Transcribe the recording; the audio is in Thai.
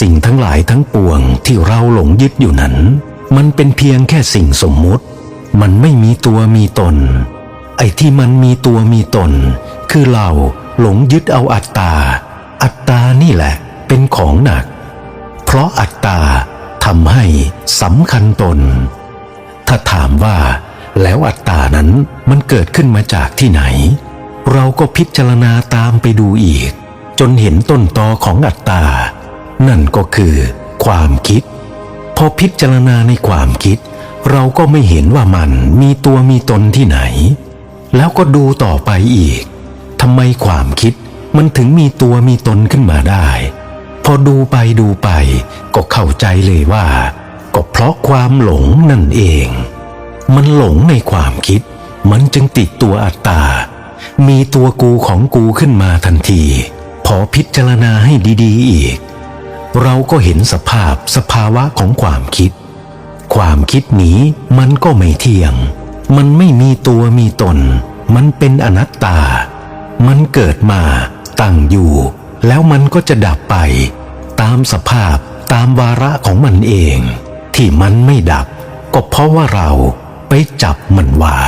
สิ่งทั้งหลายทั้งปวงที่เราหลงยึดอยู่นั้น มันเป็นเพียงแค่สิ่งสมมุติ มันไม่มีตัวมีตน ไอ้ที่มันมีตัวมีตน คือเราหลงยึดเอาอัตตา อัตตานี่แหละ เป็นของหนัก เพราะอัตตาทำให้สำคัญตน ถ้าถามว่า แล้วอัตตานั้นมันเกิดขึ้นมาจากที่ไหน เราก็พิจารณาตามไปดูอีก จนเห็นต้นตอของอัตตา นั่นก็คือความคิด พอพิจารณาในความคิด เราก็ไม่เห็นว่ามันมีตัวมีตนที่ไหน แล้วก็ดูต่อไปอีกทำไมความคิดมันถึงมีตัวมีตนขึ้นมาได้ พอดูไปดูไป ก็เข้าใจเลยว่า ก็เพราะความหลงนั่นเอง มันหลงในความคิด มันจึงติดตัวอัตตา มีตัวกูของกูขึ้นมาทันที พอพิจารณาให้ดี ๆ อีก เราก็เห็นสภาพสภาวะของความคิด ความคิดนี้มันก็ไม่เที่ยง มันไม่มีตัวมีตน มันเป็นอนัตตา มันเกิดมา ตั้งอยู่ แล้วมันก็จะดับไป ตามสภาพตามวาระของมันเอง ที่มันไม่ดับ ก็เพราะว่าเราไปจับมันไว้